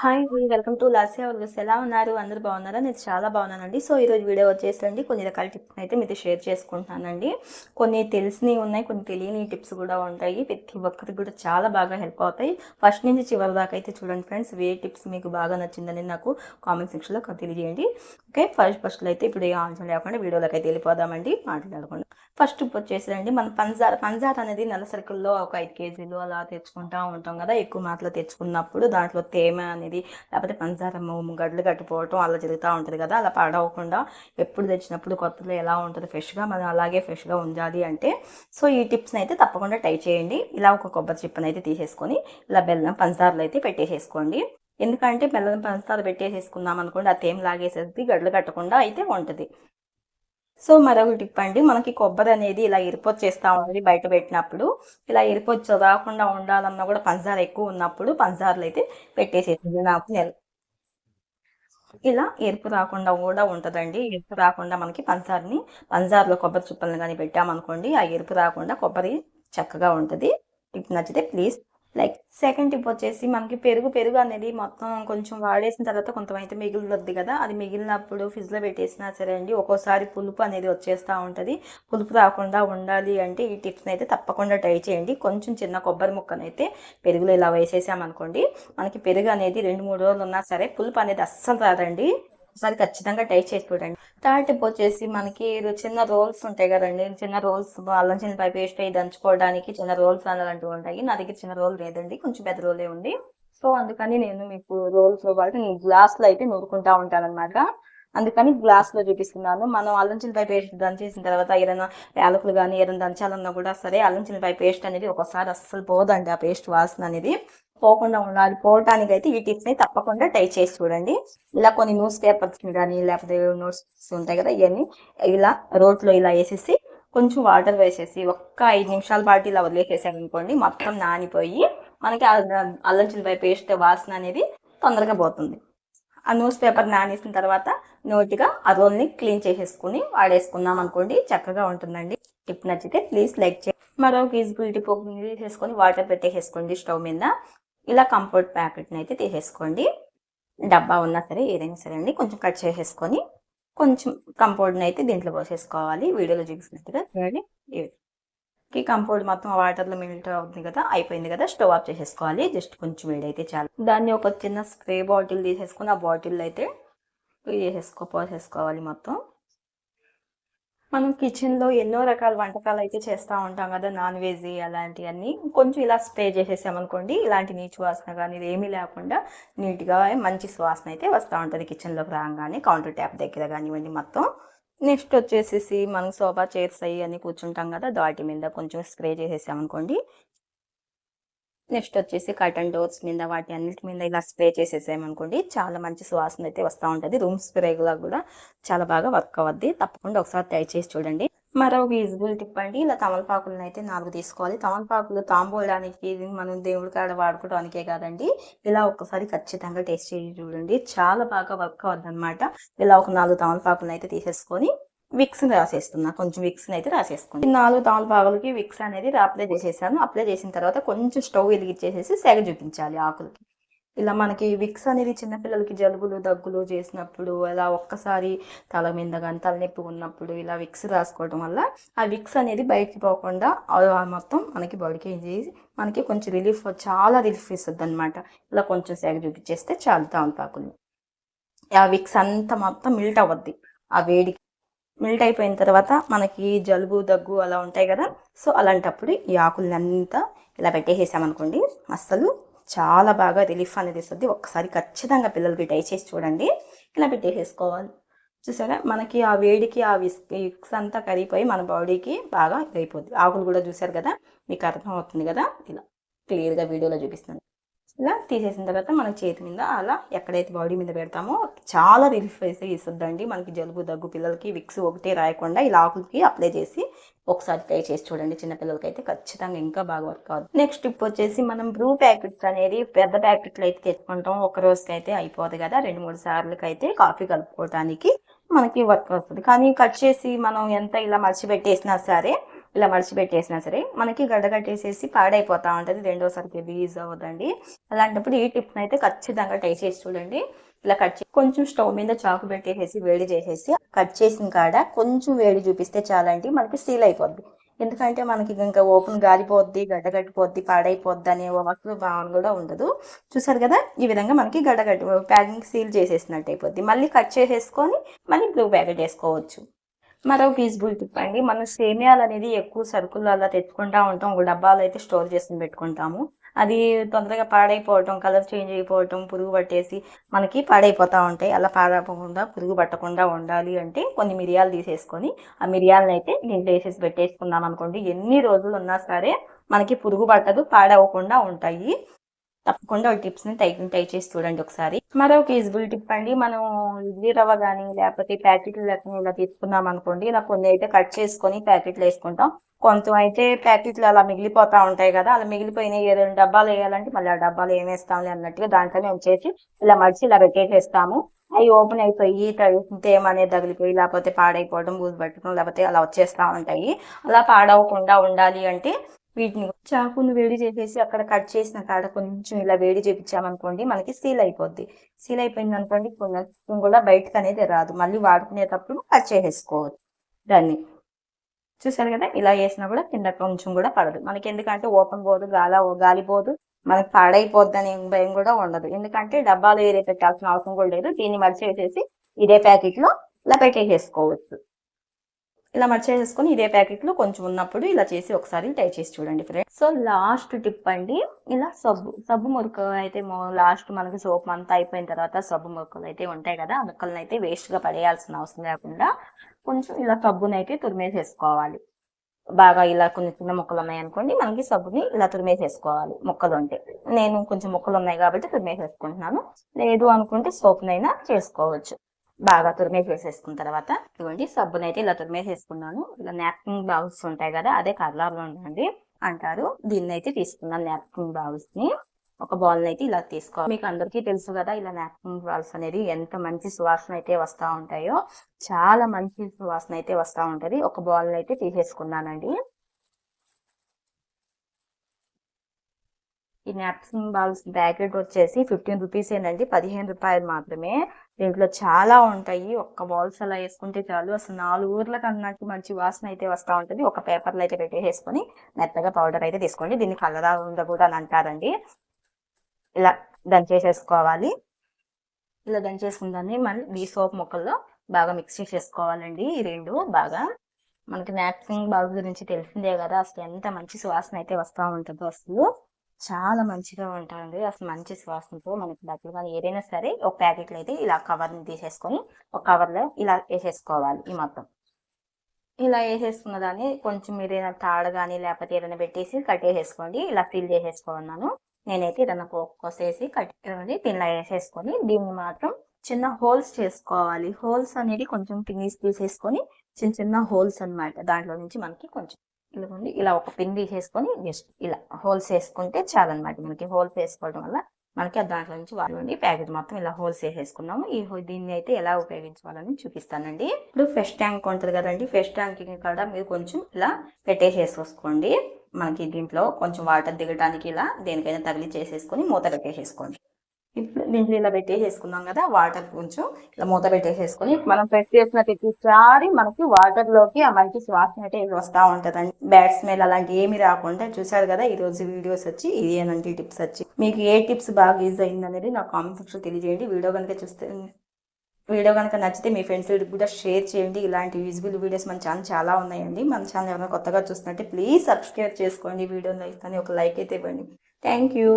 Hi welcome to Lasya vlogs ఎలా ఉన్నారు? అందరు బాగున్నారా? నేను చాలా బాగున్నానండి. సో ఈరోజు వీడియో వచ్చేసండి కొన్ని రకాల టిప్స్ అయితే మీతో షేర్ చేసుకుంటున్నానండి. కొన్ని తెలిసినవి ఉన్నాయి కొన్ని తెలియని టిప్స్ కూడా ఉంటాయి. ప్రతి ఒక్కరికి కూడా చాలా బాగా హెల్ప్ అవుతాయి. ఫస్ట్ నుంచి చివరి దాకా అయితే చూడండి ఫ్రెండ్స్ ఏ టిప్స్ మీకు బాగా నచ్చిందని నాకు కామెంట్ సెక్షన్లో తెలియజేయండి. ఓకే ఫస్ట్ ఫస్ట్లో అయితే ఇప్పుడు ఏ ఆన్సర్ లేకుండా వీడియోలోకి అయితే వెళ్ళిపోదామండి. మాట్లాడకుండా ఫస్ట్ ఇప్పుడు వచ్చేసండి మన పంజార పంజార అనేది నెల సరుకుల్లో ఒక ఐదు కేజీలు అలా తెచ్చుకుంటా ఉంటాం కదా ఎక్కువ మాటలు తెచ్చుకున్నప్పుడు దాంట్లో తేమ అనేది లేకపోతే పంచదార గడ్లు గడ్డలు కట్టిపోవటం అలా జరుగుతూ ఉంటుంది కదా అలా పాడవకుండా ఎప్పుడు తెచ్చినప్పుడు కొత్తలో ఎలా ఉంటుంది ఫ్రెష్గా మనం అలాగే ఫ్రెష్గా ఉండాలి అంటే సో ఈ టిప్స్ని అయితే తప్పకుండా ట్రై చేయండి. ఇలా ఒక కొబ్బరి చిప్పని అయితే తీసేసుకొని ఇలా బెల్లం పంచదారలు అయితే పెట్టేసేసుకోండి. ఎందుకంటే బెల్లం పంచదార పెట్టేసేసుకుందాం అనుకోండి ఆ తేమ లాగేసేది గడ్డలు కట్టకుండా అయితే ఉంటుంది. సో మరొక టిప్ అండి మనకి కొబ్బరి అనేది ఇలా ఎరిపొచ్చేస్తూ ఉంటుంది బయట పెట్టినప్పుడు. ఇలా ఎరిపొచ్చు రాకుండా ఉండాలన్నా కూడా పంచదార ఎక్కువ ఉన్నప్పుడు పంచదారలు అయితే పెట్టేసేసింది నాకు నెల ఇలా ఎరుపు రాకుండా కూడా ఉంటుందండి. ఎరుపు రాకుండా మనకి పంచదారని పంచదారలో కొబ్బరి చుప్పలను కానీ పెట్టామనుకోండి ఆ ఎరుపు రాకుండా కొబ్బరి చక్కగా ఉంటుంది. టిప్ నచ్చితే ప్లీజ్ లైక్ సెకండ్ టిప్ వచ్చేసి మనకి పెరుగు పెరుగు అనేది మొత్తం కొంచెం వాడేసిన తర్వాత కొంతమైతే మిగులుద్ది కదా. అది మిగిలినప్పుడు ఫ్రిడ్జ్లో పెట్టేసినా సరే అండి ఒక్కోసారి పులుపు అనేది వచ్చేస్తూ ఉంటుంది. పులుపు రాకుండా ఉండాలి అంటే ఈ టిప్స్ని అయితే తప్పకుండా ట్రై చేయండి. కొంచెం చిన్న కొబ్బరి ముక్కనైతే పెరుగులో ఇలా వేసేసామనుకోండి మనకి పెరుగు అనేది రెండు మూడు రోజులు ఉన్నా సరే పులుపు అనేది అస్సలు రాదండి. ఒకసారి ఖచ్చితంగా ట్రై చేసి చూడండి. థర్డ్ టిప్ వచ్చేసి మనకి చిన్న రోల్స్ ఉంటాయి కదండి. చిన్న రోల్స్ అల్లం చిన్నపాయ పేస్ట్ అయ్యి దంచుకోవడానికి చిన్న రోల్స్ అలాంటివి ఉంటాయి. నా దగ్గర చిన్న రోల్ లేదండి. కొంచెం పెద్ద రోలే ఉంది. సో అందుకని నేను మీకు రోల్స్లో పాటు నేను గ్లాస్లో అయితే నూరుకుంటా ఉంటాను అనమాట అందుకని గ్లాస్లో చూపిస్తున్నాను. మనం అల్లం పై పేస్ట్ దంచేసిన తర్వాత ఏదైనా యాలకులు కానీ ఏదైనా దంచాలన్నా కూడా సరే అల్లం పై పేస్ట్ అనేది ఒకసారి అస్సలు పోదండి ఆ పేస్ట్ వాసన అనేది. పోకుండా ఉండాలి. పోవటానికి అయితే ఈ టిప్స్ని తప్పకుండా ట్రై చేసి చూడండి. ఇలా కొన్ని న్యూస్ పేపర్స్ కానీ లేకపోతే నోట్స్ ఉంటాయి కదా ఇవన్నీ ఇలా రోట్లో ఇలా వేసేసి కొంచెం వాటర్ వేసేసి ఒక్క ఐదు నిమిషాల పాటు ఇలా వదిలేసేసాం అనుకోండి మొత్తం నానిపోయి మనకి ఆ అల్లం పేస్ట్ వాసన అనేది తొందరగా పోతుంది. ఆ న్యూస్ పేపర్ నానేసిన తర్వాత నోటిగా ఆ రోల్ని క్లీన్ చేసేసుకుని వాడేసుకున్నాం అనుకోండి చక్కగా ఉంటుందండి. టిప్ నచ్చితే ప్లీజ్ లైక్ చేయండి. మరో గీజిబిలిటీ టిప్ తీసేసుకొని వాటర్ పెట్టేసేసుకోండి స్టవ్ మీద. ఇలా కంఫర్ట్ ప్యాకెట్ని అయితే తీసేసుకోండి. డబ్బా ఉన్నా సరే ఏదైనా సరే అండి కొంచెం కట్ చేసేసుకొని కొంచెం కంపౌండ్ని అయితే దీంట్లో పోసేసుకోవాలి. వీడియోలో చూపిస్తున్నట్టుగా చూడండి. ఈ కంపౌండ్ మొత్తం వాటర్లో మిల్ట్ అవుతుంది కదా అయిపోయింది కదా స్టవ్ ఆఫ్ చేసేసుకోవాలి. జస్ట్ కొంచెం వేడి అయితే చాలు. దాన్ని ఒక చిన్న స్ప్రే బాటిల్ తీసేసుకొని ఆ బాటిల్ అయితే చేసేసుకో పోసేసుకోవాలి మొత్తం. మనం కిచెన్లో ఎన్నో రకాల వంటకాలు అయితే చేస్తూ ఉంటాం కదా నాన్ వెజ్ అలాంటివన్నీ. కొంచెం ఇలా స్ప్రే చేసేసామనుకోండి ఇలాంటి నీచు వాసన కానీ ఏమీ లేకుండా నీట్గా మంచి సువాసన అయితే వస్తూ ఉంటుంది కిచెన్లోకి రాగానే కౌంటర్ ట్యాప్ దగ్గర కానివ్వండి మొత్తం. నెక్స్ట్ వచ్చేసేసి మనం సోఫా చైర్స్ అయ్యి అని కూర్చుంటాం కదా దాటి మీద కొంచెం స్ప్రే చేసేసామనుకోండి నెక్స్ట్ వచ్చేసి కర్టన్ డోర్స్ మీద వాటి అన్నిటి మీద ఇలా స్ప్రే చేసేసామనుకోండి చాలా మంచి సువాసన అయితే వస్తూ ఉంటుంది. రూమ్ స్ప్రేగా కూడా చాలా బాగా వర్క్ అవ్వద్ది తప్పకుండా ఒకసారి ట్రై చేసి చూడండి. మరో యూజ్ఫుల్ టిప్ అండి ఇలా తమలపాకులను అయితే నాలుగు తీసుకోవాలి. తమలపాకులు తాంబూలానికి మనం దేవుడి కాడ వాడుకోవడానికే కాదండి. ఇలా ఒక్కసారి ఖచ్చితంగా టేస్ట్ చేసి చూడండి. చాలా బాగా వర్క్ అవుతుంది అనమాట ఇలా ఒక నాలుగు తమలపాకులను అయితే తీసేసుకొని విక్స్ రాసేస్తున్నా. కొంచెం విక్స్ అయితే రాసేసుకోండి నాలుగు తమలపాకులకి విక్స్ అనేది అప్లై చేసేసాను. అప్లై చేసిన తర్వాత కొంచెం స్టవ్ వెలిగించేసేసి సెగ చూపించాలి ఆకులకి. ఇలా మనకి విక్స్ అనేది చిన్నపిల్లలకి జలుబులు దగ్గులు చేసినప్పుడు ఇలా ఒక్కసారి తల మీద కానీ తలనొప్పి ఉన్నప్పుడు ఇలా విక్స్ రాసుకోవడం వల్ల ఆ విక్స్ అనేది బయటికి పోకుండా మొత్తం మనకి బాడీకి చేసి మనకి కొంచెం రిలీఫ్ చాలా రిలీఫ్ ఇస్తుంది అనమాట ఇలా కొంచెం సేగ చూపించేస్తే చాలు తామపాకులు ఆ విక్స్ అంతా మొత్తం మిల్ట్ అవ్వద్ది. ఆ వేడికి మిల్ట్ అయిపోయిన తర్వాత మనకి జలుబు దగ్గు అలా ఉంటాయి కదా. సో అలాంటప్పుడు ఈ ఆకులనంతా ఇలా పెట్టేసేసామనుకోండి అస్సలు చాలా బాగా రిలీఫ్ అనేది ఇస్తుంది. ఒక్కసారి ఖచ్చితంగా పిల్లలకి ట్రై చేసి చూడండి. ఇలా పెట్టేసేసుకోవాలి. చూసారా? మనకి ఆ వేడికి ఆ విస్ విక్స్ అంతా కరిగిపోయి మన బాడీకి బాగా అయిపోద్ది ఆకులు కూడా చూసారు కదా? మీకు అర్థం అవుతుంది కదా? ఇలా క్లియర్గా వీడియోలో చూపిస్తున్నాను. ఇలా తీసేసిన తర్వాత మన చేతి మీద అలా ఎక్కడైతే బాడీ మీద పెడతామో చాలా రిలీఫ్ అయితే ఇస్తుందండి మనకి జలుబు దగ్గు పిల్లలకి విక్స్ ఒకటే రాయకుండా ఇలా ఆకులకి అప్లై చేసి ఒకసారి ట్రై చేసి చూడండి. చిన్నపిల్లలకి అయితే ఖచ్చితంగా ఇంకా బాగా వర్క్ అవుతుంది నెక్స్ట్ టిప్ వచ్చేసి మనం బ్రూ ప్యాకెట్స్ అనేది పెద్ద ప్యాకెట్లు అయితే తెచ్చుకుంటాం. ఒక రోజుకి అయితే అయిపోదు కదా. రెండు మూడు సార్లకి అయితే కాఫీ కలుపుకోవడానికి మనకి వర్క్ అవుతుంది కానీ కట్ చేసి మనం ఎంత ఇలా మర్చిపెట్టేసినా సరే ఇలా మడిచిపెట్టేసినా సరే మనకి గడ్డ కట్టేసేసి పాడైపోతా ఉంటుంది. రెండోసారికి రిలీజ్ అవ్వదండి అలాంటప్పుడు ఈ టిప్ని అయితే ఖచ్చితంగా ట్రై చేసి చూడండి. ఇలా కట్ చేసి కొంచెం స్టవ్ మీద చాకు పెట్టేసేసి వేడి చేసేసి కట్ చేసిన కాడ కొంచెం వేడి చూపిస్తే చాలండి మనకి సీల్ అయిపోద్ది. ఎందుకంటే మనకి ఇంకా ఓపెన్ గాలిపోద్ది గడ్డ కట్టిపోద్ది పాడైపోద్ది అనే వాస్తు భావన కూడా ఉండదు. చూసారు కదా? ఈ విధంగా మనకి గడ్డ కట్టి ప్యాకింగ్ సీల్ చేసేసినట్టు అయిపోద్ది. మళ్ళీ కట్ చేసేసుకొని మళ్ళీ బ్లూ ప్యాకెట్ వేసుకోవచ్చు. మరో ఫీజిబుల్ టిప్ అండి మనం సేమియాలు అనేది ఎక్కువ సరుకులు అలా తెచ్చుకుంటా ఉంటాం. ఒక డబ్బాలు అయితే స్టోర్ చేసి పెట్టుకుంటాము. అది తొందరగా పాడైపోవటం కలర్ చేంజ్ అయిపోవటం పురుగు పట్టేసి మనకి పాడైపోతూ ఉంటాయి. అలా పాడైపోకుండా పురుగు పట్టకుండా ఉండాలి అంటే కొన్ని మిరియాలు తీసేసుకొని ఆ మిరియాలను అయితే దీంట్లో వేసేసి పెట్టేసుకున్నాం అనుకోండి. ఎన్ని రోజులు ఉన్నా సరే మనకి పురుగు పట్టదు పాడవకుండా ఉంటాయి. తప్పకుండా ఒక టిప్స్ని టై ట్రై చేసి చూడండి ఒకసారి. మరొక ఫీజిబుల్ టిప్ అండి. మనం ఇడ్లీ రవ్వ కానీ లేకపోతే ప్యాకెట్లు లేకుండా ఇలా తీసుకున్నాం అనుకోండి ఇలా కొన్ని అయితే కట్ చేసుకొని ప్యాకెట్లు వేసుకుంటాం. కొంత అయితే ప్యాకెట్లు అలా మిగిలిపోతా ఉంటాయి కదా అలా మిగిలిపోయిన ఏదైనా డబ్బాలు వేయాలంటే మళ్ళీ ఆ డబ్బాలు ఏం వేస్తాంలే అన్నట్టుగా దాంట్లోనే ఉంచేసి ఇలా మడిచి ఇలా పెట్టేసేస్తాము అవి ఓపెన్ అయిపోయి తేమ అనేది తగిలిపోయి లేకపోతే పాడైపోవడం బూజు పట్టడం లేకపోతే అలా వచ్చేస్తా ఉంటాయి. అలా పాడవకుండా ఉండాలి అంటే వీటిని చాకును వేడి చేసేసి అక్కడ కట్ చేసిన కాడ కొంచెం ఇలా వేడి చేపించామనుకోండి మనకి సీల్ అయిపోద్ది. సీల్ అయిపోయింది అనుకోండి కొంచెం కూడా బయటకు అనేది రాదు. మళ్ళీ వాడుకునేటప్పుడు కట్ చేసేసుకోవచ్చు దాన్ని. చూసారు కదా? ఇలా వేసినా కూడా కింద కొంచెం కూడా పడదు. మనకి ఎందుకంటే ఓపెన్ పోదు గాల గాలి పోదు మనకి పాడైపోద్ది అనే భయం కూడా ఉండదు. ఎందుకంటే డబ్బాలు వేరే పెట్టాల్సిన అవసరం కూడా లేదు. దీన్ని మర్చేసేసి ఇదే ప్యాకెట్లో ఇలా పెట్టేసేసుకోవచ్చు. ఇలా మర్చేసేసుకొని ఇదే ప్యాకెట్లో కొంచెం ఉన్నప్పుడు ఇలా చేసి ఒకసారి ట్రై చేసి చూడండి ఫ్రెండ్స్ సో లాస్ట్ టిప్ అండి ఇలా సబ్బు సబ్బు మురుకు అయితే లాస్ట్ మనకి సోప్ అంతా అయిపోయిన తర్వాత సబ్బు మురుకలు అయితే ఉంటాయి కదా ముక్కలను అయితే వేస్ట్గా పడేయాల్సిన అవసరం లేకుండా కొంచెం ఇలా సబ్బుని అయితే తురిమేసేసుకోవాలి. బాగా ఇలా కొన్ని చిన్న ముక్కలు ఉన్నాయి అనుకోండి మనకి సబ్బుని ఇలా తురిమేసేసుకోవాలి మొక్కలు ఉంటే. నేను కొంచెం ముక్కలు ఉన్నాయి కాబట్టి తురిమేసేసుకుంటున్నాను. లేదు అనుకుంటే సోప్నైనా చేసుకోవచ్చు. బాగా తురిమేసేసుకున్న తర్వాత ఇవ్వండి అయితే ఇలా తురిమేసేసుకున్నాను. ఇలా నాప్కిన్ బాల్స్ ఉంటాయి కదా అదే కర్లాలో ఉండండి అంటారు. దీన్ని అయితే తీసుకున్నాను నాప్కిన్ బౌల్స్ని. ఒక బౌల్ అయితే ఇలా తీసుకోవాలి. మీకు అందరికీ తెలుసు కదా ఇలా నాప్కిన్ బాల్స్ అనేది ఎంత మంచి సువాసన అయితే వస్తూ ఉంటాయో. చాలా మంచి సువాసన అయితే వస్తూ ఉంటది. ఒక బౌల్ అయితే తీసేసుకున్నానండి. ఈ నాప్కిన్ బాల్స్ ప్యాకెట్ వచ్చేసి ఫిఫ్టీన్ రూపీస్ ఏనండి. పదిహేను రూపాయలు మాత్రమే. దీంట్లో చాలా ఉంటాయి. ఒక్క బాల్స్ అలా వేసుకుంటే చాలు. అసలు నాలుగు ఊర్లకు అన్నట్టు మంచి వాసన అయితే వస్తూ ఉంటుంది. ఒక పేపర్లో అయితే పెట్టేసుకొని మెత్తగా పౌడర్ అయితే తీసుకోండి. దీన్ని కలరా కూడా అని అంటారండి. ఇలా దంచేసేసుకోవాలి ఇలా దంచేసుకుందాన్ని మళ్ళీ ఈ సోప్ ముక్కల్లో బాగా మిక్స్ చేసేసుకోవాలండి. ఈ రెండు బాగా. మనకి నాప్కిన్ బాల్ గురించి తెలిసిందే కదా. అసలు ఎంత మంచి సువాసన అయితే వస్తూ ఉంటుందో అసలు. చాలా మంచిగా ఉంటుంది అసలు మంచి సువాసనతో మనకి బట్టలు కానీ ఏదైనా సరే ఒక ప్యాకెట్లో అయితే ఇలా కవర్ని తీసేసుకొని ఒక కవర్లో ఇలా వేసేసుకోవాలి ఈ మొత్తం. ఇలా వేసేసుకున్న దాన్ని కొంచెం మీరు ఏదైనా తాడు కానీ లేకపోతే ఏదైనా పెట్టేసి కట్టేసేసుకోండి ఇలా ఫిల్ చేసేసుకున్నాను నేనైతే ఏదైనా కోసేసి కట్టేది దీనిలో వేసేసుకొని దీన్ని మాత్రం చిన్న హోల్స్ చేసుకోవాలి. హోల్స్ అనేది కొంచెం పిన్నీస్ తీసేసుకొని చిన్న చిన్న హోల్స్ అనమాట దాంట్లో నుంచి మనకి కొంచెం ఇదిగోండి ఇలా ఒక పిండి చేసుకొని జస్ట్ ఇలా హోల్స్ వేసుకుంటే చాలన్నమాట. మనకి హోల్స్ వేసుకోవడం వల్ల మనకి దాంట్లో నుంచి వాడండి ప్యాకెట్ మొత్తం ఇలా హోల్స్ వేసేసుకున్నాము. ఈ దీన్ని అయితే ఎలా ఉపయోగించుకోవాలని చూపిస్తానండి. ఇప్పుడు ఫ్రెష్ ట్యాంక్ ఉంటుంది కదండి ఫ్రెష్ ట్యాంక్ కూడా మీరు కొంచెం ఇలా పెట్టేసేసుకోండి మనకి దీంట్లో కొంచెం వాటర్ దిగడానికి ఇలా దేనికైనా తగిలి చేసేసుకొని మూత పెట్టేసేసుకోండి. ఇప్పుడు దీంట్లో ఇలా పెట్టేసేసుకున్నాం కదా వాటర్ కొంచెం ఇలా మూత పెట్టేసేసుకుని మనం ప్రెస్ చేసిన ప్రతిసారి మనకి వాటర్లోకి ఆ మంచి శ్వాస అయితే వస్తూ ఉంటుందండి. బ్యాడ్ స్మెల్ అలాంటి ఏమి రాకుండా చూసారు కదా ఈ రోజు వీడియోస్ వచ్చి ఇదేనండి టిప్స్ వచ్చి. మీకు ఏ టిప్స్ బాగా యూజ్ అయింది అనేది నాకు కామెంట్ సెక్షన్ తెలియజేయండి. వీడియో కనుక చూస్తే వీడియో కనుక నచ్చితే మీ ఫ్రెండ్స్ కూడా షేర్ చేయండి. ఇలాంటి యూజ్బుల్ వీడియోస్ మన ఛానల్ చాలా ఉన్నాయండి. మన ఛానల్ ఎవరైనా కొత్తగా చూస్తున్నట్టే ప్లీజ్ సబ్స్క్రైబ్ చేసుకోండి. వీడియో లైక్ కానీ ఒక లైక్ అయితే ఇవ్వండి. Thank you.